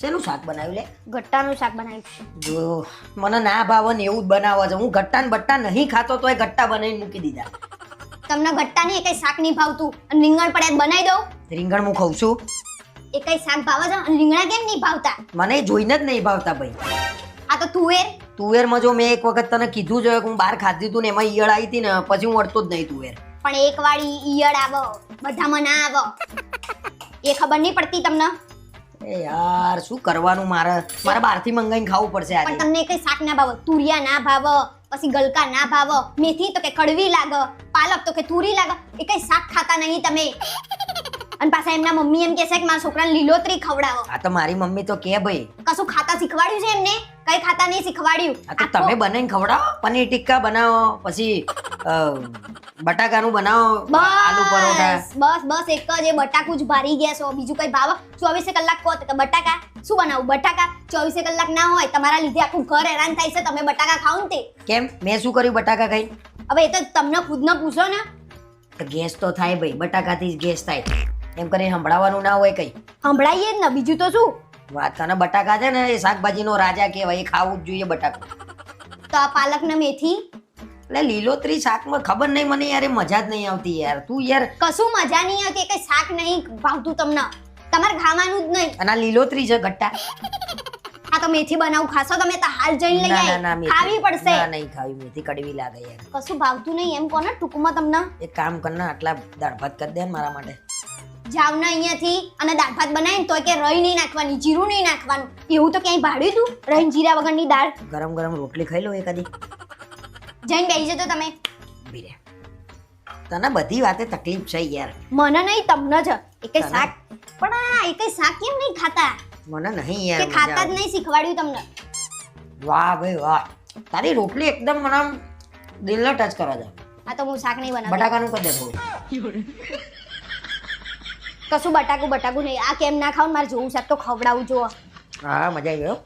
શેનું શાક બનાવ્યું લે? ગટ્ટાનું શાક બનાવ્યું જો મને ના ભાવે ને એવું જ બનાવે છે હું ગટ્ટા ને બટ્ટા નહીં ખાતો તો એ ગટ્ટા બનાવીને મૂકી દીધા. તમને ગટ્ટા ગટ્ટાની કઈ શાક નહીં ભાવતું. અને રીંગણ પડે બનાવી દઉં. રીંગણ હું ખાઉં છું. એ કઈ શાક ભાવે છે અને રીંગણા કેમ નહીં ભાવતા? મને જોઈને જ નહીં ભાવતા ભાઈ. આ તો તુવેર. તુવેરમાં જો મેં એક વખત તને કીધું છે કે હું બહાર ખાધી હતું ને એમાં ઈયળ આવી હતી ને પછી હું અડતો જ નહીં તુવેર. પણ એક વાળી ઈયળ આવો. બધામાં ના આવો. એ ખબર નહીં પડતી તમને? એ યાર શું કરવાનું મારે? મારે બહારથી મંગાઈને ખાવું પડશે પણ તમને કઈ શાક ના ભાવે? તુરિયા ના ભાવે? પછી ગલકા ના ભાવે? મેથી તો કે કડવી લાગે. પાલક તો કે તુરી લાગે. એ કઈ શાક ખાતા નહીં તમે. અને પાછા એમના મમ્મી એમ કે છે કે મારા છોકરાને લીલોતરી ખવડાવો. આ તો મારી મમ્મી તો કે ભાઈ. કશું ખાતા શીખવાડ્યું છે એમને? કઈ ખાતા નહીં શીખવાડ્યું? આ તો તમે બનાવીને ખવડાવો પનીર ટિક્કા બનાવો પછી બટાકાનું બનાવો આલુ પરોઠા. બસ બસ એક જ એ બટાકું જ ભારી ગયા છો. બીજું કઈ ભાવ? ચોવીસે કલાક કહો તો કે બટાકા શું બનાવું? બટાકા ચોવીસે કલાક ના હોય તમારા લીધે આખું ઘર હેરાન થાય છે. તમે બટાકા ખાઓ ને તે. કેમ? મેં શું કર્યું બટાકા ખાઈ? હવે એ તો તમને ખુદને પૂછો ને. ગેસ તો થાય ભાઈ બટાકાથી જ ગેસ થાય. એમ કરીને સંભળાવવાનું ના હોય કઈ. સંભળાઈએ જ ને બીજું તો શું? વાત તને બટાકા છે ને એ શાકભાજીનો રાજા કહેવાય એ ખાવું જ જોઈએ બટાકા. તો આ પાલક ને મેથી? એટલે લીલોતરી શાકમાં ખબર નહીં મને યાર એ મજા જ નહીં આવતી યાર. તું યાર કશું મજા નહીં આવતી કઈ શાક નહીં ભાવતું તમને. તમારે ખાવાનું જ નહીં. અને આ લીલોતરી છે ગટ્ટા. આ તો મેથી બનાવું ખાશો તમે તો હાલ જઈને લઈ ના મેથી. ખાવી પડશે. ના નહીં ખાવી મેથી કડવી લાગે યાર. કશું ભાવતું નહીં એમ કોને ટૂંકમાં તમને. એક કામ કર ને આટલા દાળ ભાત કરી દે ને મારા માટે. જાવ ને અહીંયાથી અને દાળ ભાત બનાવીને તો કે રહી નહીં નાખવાની જીરું નહીં નાખવાનું. એવું તો ક્યાંય ભાડ્યું તું? રહીને જીરા વગરની દાળ. ગરમ ગરમ રોટલી ખાઈ લો એકાદી. જઈને બેસી જતો તમે. ઊભી રહે તને બધી વાતે તકલીફ છે યાર. મને નહીં તમને જ. એ તને? શાક પણ આ એ શાક કેમ નહીં ખાતા? મને નહીં કે યાર ખાતા જ નહીં શીખવાડ્યું તમને. વાહ ભાઈ વાહ. તારી રોટલી એકદમ મને આમ દિલને ટચ કરે છે આ તો હું શાક નહીં બનાવતી. બટાકાનું કરી દે થોડું. કશું બટાકું બટાકું નહીં. આ કેમ ના ખાવ મારે જોવું શાક તો ખવડાવું જો હા મજા આવી ગયો